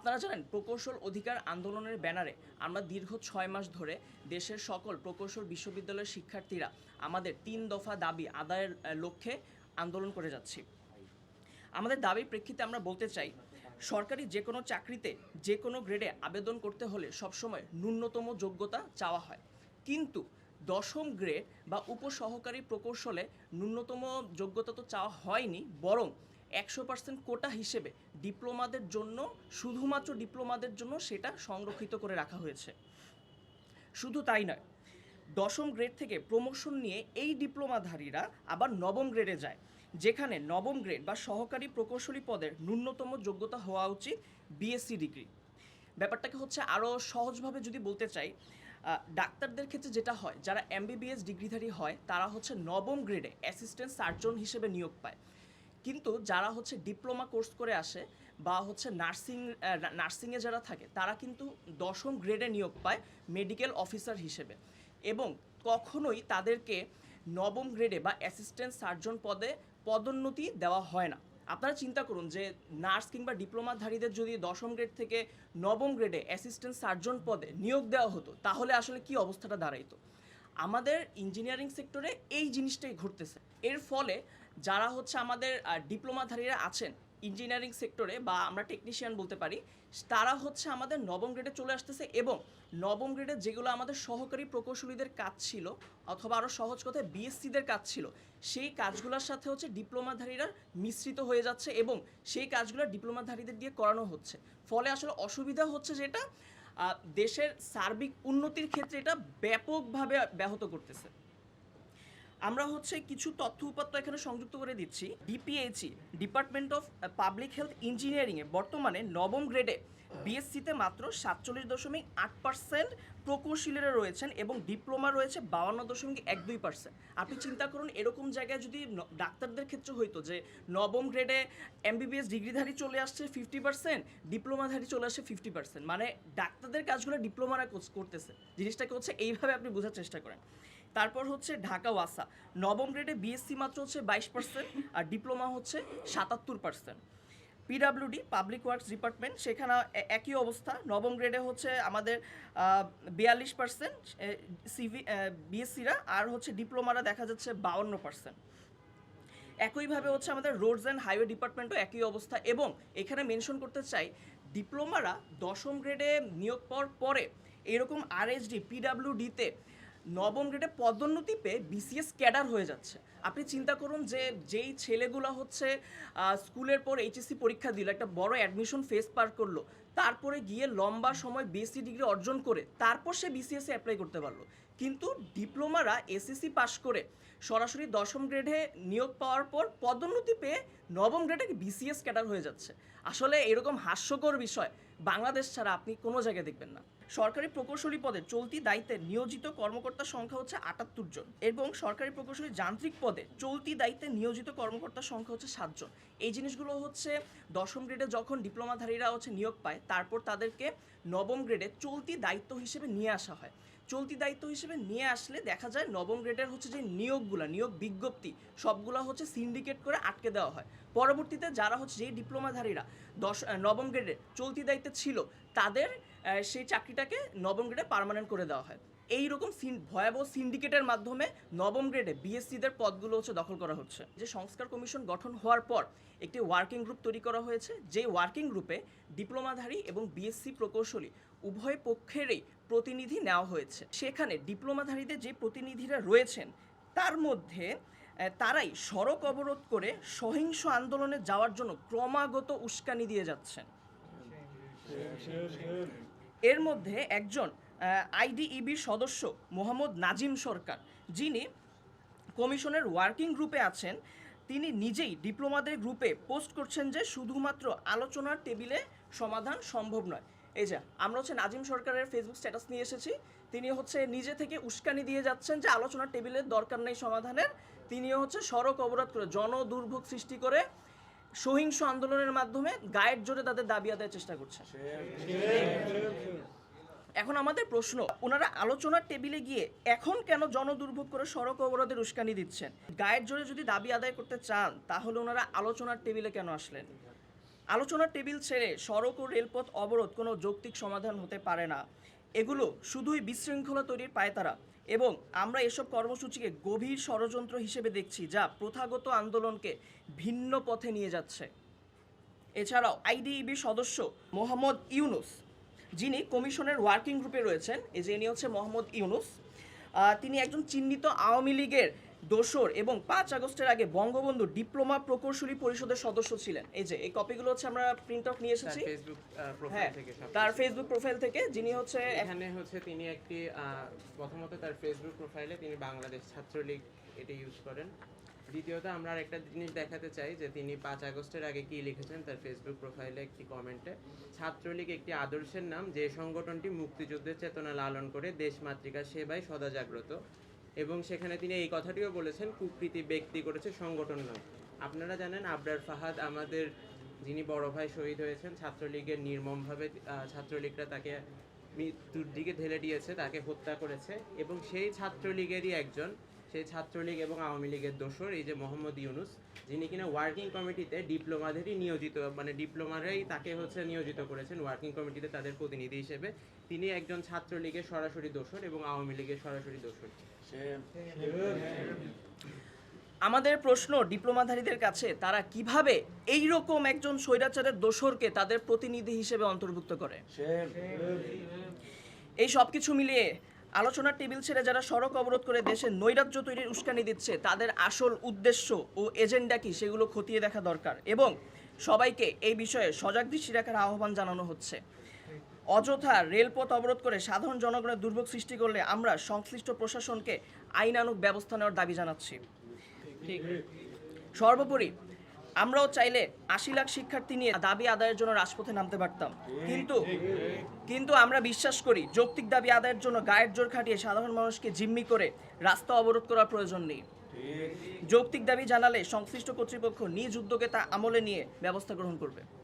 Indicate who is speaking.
Speaker 1: আপনারা জানেন, প্রকৌশল অধিকার আন্দোলনের ব্যানারে আমরা দীর্ঘ ছয় মাস ধরে দেশের সকল প্রকৌশল বিশ্ববিদ্যালয়ের শিক্ষার্থীরা আমাদের তিন দফা দাবি আদায়ের লক্ষ্যে আন্দোলন করে যাচ্ছি। আমাদের দাবির প্রেক্ষিতে আমরা বলতে চাই, সরকারি যে কোনো চাকরিতে যে কোনো গ্রেডে আবেদন করতে হলে সবসময় ন্যূনতম যোগ্যতা চাওয়া হয়। কিন্তু দশম গ্রেড বা উপসহকারী প্রকৌশলে ন্যূনতম যোগ্যতা তো চাওয়া হয়নি, বরং একশো পার্সেন্ট কোটা হিসেবে ডিপ্লোমাদের জন্য, শুধুমাত্র ডিপ্লোমাদের জন্য সেটা সংরক্ষিত করে রাখা হয়েছে। শুধু তাই নয়, দশম গ্রেড থেকে প্রমোশন নিয়ে এই ডিপ্লোমাধারীরা আবার নবম গ্রেডে যায়, যেখানে নবম গ্রেড বা সহকারী প্রকৌশলী পদের ন্যূনতম যোগ্যতা হওয়া উচিত বিএসসি ডিগ্রি ব্যাপারটাকে হচ্ছে আরও সহজভাবে যদি বলতে চাই ডাক্তারদের ক্ষেত্রে যেটা হয়, যারা এমবিবিএস ডিগ্রিধারী হয়, তারা হচ্ছে নবম গ্রেডে অ্যাসিস্ট্যান্ট সার্জন হিসেবে নিয়োগ পায়। কিন্তু যারা হচ্ছে ডিপ্লোমা কোর্স করে আসে বা হচ্ছে নার্সিং নার্সিংয়ে যারা থাকে, তারা কিন্তু দশম গ্রেডে নিয়োগ পায় মেডিকেল অফিসার হিসেবে। এবং কখনোই তাদেরকে নবম গ্রেডে বা অ্যাসিস্ট্যান্ট সার্জন পদে পদোন্নতি দেওয়া হয় না। আপনারা চিন্তা করুন যে নার্স কিংবা ডিপ্লোমাধারীদের যদি দশম গ্রেড থেকে নবম গ্রেডে অ্যাসিস্ট্যান্ট সার্জন পদে নিয়োগ দেওয়া হতো, তাহলে আসলে কি অবস্থাটা দাঁড়াইতো? আমাদের ইঞ্জিনিয়ারিং সেক্টরে এই জিনিসটাই ঘটতেছে। এর ফলে যারা হচ্ছে আমাদের ডিপ্লোমাধারীরা আছেন ইঞ্জিনিয়ারিং সেক্টরে বা আমরা টেকনিশিয়ান বলতে পারি, তারা হচ্ছে আমাদের নবম গ্রেডে চলে আসতেছে এবং নবম গ্রেডে যেগুলো আমাদের সহকারী প্রকৌশলীদের কাজ ছিল অথবা আরও সহজ কথায় বিএসসিদের কাজ ছিল, সেই কাজগুলোর সাথে হচ্ছে ডিপ্লোমাধারীরা মিশ্রিত হয়ে যাচ্ছে এবং সেই কাজগুলো ডিপ্লোমাধারীদের দিয়ে করানো হচ্ছে। ফলে আসলে অসুবিধা হচ্ছে যেটা দেশের সার্বিক উন্নতির ক্ষেত্রে এটা ব্যাপকভাবে ব্যাহত করতেছে। আমরা হচ্ছে কিছু তথ্য উপাত্ত এখানে সংযুক্ত করে দিচ্ছি। DPHE department of public health ইঞ্জিনিয়ারিংয়ে বর্তমানে নবম গ্রেডে বিএসসিতে মাত্র সাতচল্লিশ দশমিক আট পার্সেন্ট প্রকৌশলীরা রয়েছেন এবং ডিপ্লোমা রয়েছে বাউন্ন দশমিক এক দুই পার্সেন্ট আপনি চিন্তা করুন, এরকম জায়গায় যদি ডাক্তারদের ক্ষেত্রে হইতো যে নবম গ্রেডে এমবিবিএস ডিগ্রিধারী চলে আসছে ফিফটি পার্সেন্ট ডিপ্লোমাধারী চলে আসছে ফিফটি পার্সেন্ট মানে ডাক্তারদের কাজগুলো ডিপ্লোমারা করতেছে। জিনিসটাকে হচ্ছে এইভাবে আপনি বোঝার চেষ্টা করেন। তারপর হচ্ছে ঢাকা ওয়াসা। নবম গ্রেডে বিএসসি মাত্র হচ্ছে বাইশ পার্সেন্ট আর ডিপ্লোমা হচ্ছে সাতাত্তর percent PWD public works department সেখানে একই অবস্থা। নবম গ্রেডে হচ্ছে আমাদের বিয়াল্লিশ পার্সেন্ট সিভি বিএসসিরা আর হচ্ছে ডিপ্লোমারা দেখা যাচ্ছে বাউন্ন পার্সেন্ট একইভাবে হচ্ছে আমাদের রোডস অ্যান্ড হাইওয়ে ডিপার্টমেন্টও একই অবস্থা এবং এখানে মেনশন করতে চাই ডিপ্লোমারা দশম গ্রেডে নিয়োগ পাওয়ার পরে এরকম আরএসডি পিডাব্লিউডিতে নবম গ্রেডে পদোন্নতি পেয়ে বিসিএস ক্যাডার হয়ে যাচ্ছে। আপনি চিন্তা করুন যে যেই ছেলেগুলো হচ্ছে স্কুলের পর এইচএসসি পরীক্ষা দিল, একটা বড় অ্যাডমিশন ফেস পার করল, তারপরে গিয়ে লম্বা সময় বিএসসি ডিগ্রি অর্জন করে, তারপর সে বিসিএসে অ্যাপ্লাই করতে পারল। কিন্তু ডিপ্লোমারা এসএসসি পাশ করে, সরাসরি দশম গ্রেডে নিয়োগ পাওয়ার পর পদোন্নতি পেয়ে নবম গ্রেডে বিসিএস ক্যাডার হয়ে যাচ্ছে। আসলে এরকম হাস্যকর বিষয়। বাংলাদেশ ছাড়া আপনি কোনো জায়গায় দেখবেন না। সরকারি প্রকৌশলী পদে চলতি দায়িত্বে নিয়োজিত কর্মকর্তার সংখ্যা হচ্ছে আটাত্তর জন এবং সরকারি প্রকৌশলী যান্ত্রিক পদে চলতি দায়িত্বে নিয়োজিত কর্মকর্তার সংখ্যা হচ্ছে সাতজন এই জিনিসগুলো হচ্ছে দশম গ্রেডে যখন ডিপ্লোমাধারীরা হচ্ছে নিয়োগ পায়, তারপর তাদেরকে নবম গ্রেডে চলতি দায়িত্ব হিসেবে নিয়ে আসা হয়। চলতি দায়িত্ব হিসেবে নিয়ে আসলে দেখা যায় নবম গ্রেডের হচ্ছে যে নিয়োগগুলো, নিয়োগ বিজ্ঞপ্তি, সবগুলো হচ্ছে সিন্ডিকেট করে আটকে দেওয়া হয়। পরবর্তীতে যারা হচ্ছে যেই ডিপ্লোমাধারীরা দশ নবম গ্রেডে চলতি দায়িত্বে ছিল, তাদের সেই চাকরিটাকে নবম গ্রেডে পার্মানেন্ট করে দেওয়া হয়। এই রকম ভয়াবহ সিন্ডিকেটের মাধ্যমে নবম গ্রেডে বিএসসিদের পদগুলো হচ্ছে দখল করা হচ্ছে। যে সংস্কার কমিশন গঠন হওয়ার পর একটি ওয়ার্কিং গ্রুপ তৈরি করা হয়েছে যে ওয়ার্কিং গ্রুপে ডিপ্লোমাধারী এবং বিএসসি প্রকৌশলী উভয় পক্ষেরই প্রতিনিধি নেওয়া হয়েছে। সেখানে ডিপ্লোমাধারীদের যে প্রতিনিধিরা রয়েছেন, তার মধ্যে তারাই সড়ক অবরোধ করে সহিংস আন্দোলনে যাওয়ার জন্য ক্রমাগত উস্কানি দিয়ে যাচ্ছেন। এর মধ্যে একজন আইডিইবির সদস্য মোহাম্মদ নাজিম সরকার, যিনি কমিশনের ওয়ার্কিং গ্রুপে আছেন, তিনি নিজেই ডিপ্লোমাদের গ্রুপে পোস্ট করছেন যে শুধুমাত্র আলোচনার টেবিলে সমাধান সম্ভব নয়। এই যে, আমরা হচ্ছে নাজিম সরকারের ফেসবুক স্ট্যাটাস নিয়ে এসেছি। তিনি হচ্ছে নিজে থেকে উস্কানি দিয়ে যাচ্ছেন যে আলোচনার টেবিলের দরকার নেই সমাধানের। তিনিও হচ্ছে সড়ক অবরোধ করে জনদুর্ভোগ সৃষ্টি করে সহিংস আন্দোলনের মাধ্যমে গায়ের জোরে তাদের দাবি আদায়ের চেষ্টা করছে। এখন আমাদের প্রশ্ন, ওনারা আলোচনার টেবিলে গিয়ে এখন কেন জনদুর্ভোগ করে সড়ক অবরোধের উস্কানি দিচ্ছেন? গায়ের জোরে যদি দাবি আদায় করতে চান, তাহলে ওনারা আলোচনার টেবিলে কেন আসলেন? আলোচনার টেবিল ছেড়ে সড়ক ও রেলপথ অবরোধ কোনো যৌক্তিক সমাধান হতে পারে না। এগুলো শুধুই বিশৃঙ্খলা তৈরির পায়তারা এবং আমরা এসব কর্মসূচিকে গভীর ষড়যন্ত্র হিসেবে দেখছি যা প্রথাগত আন্দোলনকে ভিন্ন পথে নিয়ে যাচ্ছে। এছাড়াও আইডিইবির সদস্য মোহাম্মদ ইউনুস, যিনি কমিশনের ওয়ার্কিং গ্রুপে রয়েছেন এই যে হচ্ছে মোহাম্মদ ইউনুস তিনি একজন চিহ্নিত আওয়ামী লীগের দোসর এবং পাঁচ আগস্টের আগে বঙ্গবন্ধু ডিপ্লোমা প্রকৌশলী পরিষদের সদস্য ছিলেন। এই যে এই কপিগুলো হচ্ছে আমরা প্রিন্ট আউট নিয়ে
Speaker 2: তার
Speaker 1: এসেছি
Speaker 2: ফেসবুক প্রোফাইল
Speaker 1: হ্যাঁ
Speaker 2: থেকে
Speaker 1: তার ফেসবুক প্রোফাইল থেকে যিনি হচ্ছে
Speaker 2: এখানে হচ্ছে তিনি একটি প্রথমত তার ফেসবুক প্রোফাইলে তিনি বাংলাদেশ ছাত্রলীগ এটি ইউজ করেন। দ্বিতীয়ত আমরা আরেকটা জিনিস দেখাতে চাই যে তিনি পাঁচ আগস্টের আগে কি লিখেছেন তার ফেসবুক প্রোফাইলে একটি কমেন্টে ছাত্রলীগ একটি আদর্শের নাম যে সংগঠনটি মুক্তিযুদ্ধের চেতনা লালন করে দেশ মাতৃকার সেবায় সদা জাগ্রত। এবং সেখানে তিনি এই কথাটিও বলেছেন, কুকৃতি ব্যক্তি করেছে সংগঠন নয়। আপনারা জানেন, আবরার ফাহাদ আমাদের যিনি বড় ভাই শহীদ হয়েছেন, ছাত্রলীগের নির্মমভাবে ছাত্রলীগরা তাকে মৃত্যুর দিকে ঢেলে দিয়েছে, তাকে হত্যা করেছে এবং সেই ছাত্রলীগেরই একজন সেই ছাত্রলীগ এবং আওয়ামী লীগের দোসর এই যে মোহাম্মদ ইউনুস যিনি কিনা ওয়ার্কিং কমিটিতে ডিপ্লোমাদেরই নিয়োজিত মানে ডিপ্লোমারাই তাকে হচ্ছে নিয়োজিত করেছেন ওয়ার্কিং কমিটিতে তাদের প্রতিনিধি হিসেবে। তিনি একজন ছাত্রলীগের সরাসরি দোসর এবং আওয়ামী লীগের সরাসরি দোসর
Speaker 1: আমাদের প্রশ্ন ডিপ্লোমাধারীদের কাছে তারা কীভাবে এই রকম একজন স্বৈরাচারের দোসরকে তাদের প্রতিনিধি হিসেবে অন্তর্ভুক্ত করে? এই সব কিছু মিলিয়ে আলোচনার টেবিল ছেড়ে যারা সড়ক অবরোধ করে দেশে নৈরাজ্য তৈরির উস্কানি দিচ্ছে, তাদের আসল উদ্দেশ্য ও এজেন্ডা কি সেগুলো খতিয়ে দেখা দরকার এবং সবাইকে এই বিষয়ে সজাগ দৃষ্টি রাখার আহ্বান জানানো হচ্ছে। অযথা রেলপথ অবরোধ করে সাধারণ জনগণের দুর্ভোগ সৃষ্টি করলে আমরা সংশ্লিষ্ট প্রশাসনকে আইনানুগ ব্যবস্থা নেওয়ার দাবি জানাচ্ছি। ঠিক। সর্বোপরি আমরাও চাইলে আশি লাখ শিক্ষার্থী নিয়ে দাবি আদায়ের জন্য রাজপথে নামতে পারতাম। কিন্তু কিন্তু আমরা বিশ্বাস করি, যৌক্তিক দাবি আদায়ের জন্য গায়ের জোর খাটিয়ে সাধারণ মানুষকে জিম্মি করে রাস্তা অবরোধ করার প্রয়োজন নেই। যৌক্তিক দাবি জানালে সংশ্লিষ্ট কর্তৃপক্ষ নিজ উদ্যোগে তা আমলে নিয়ে ব্যবস্থা গ্রহণ করবে।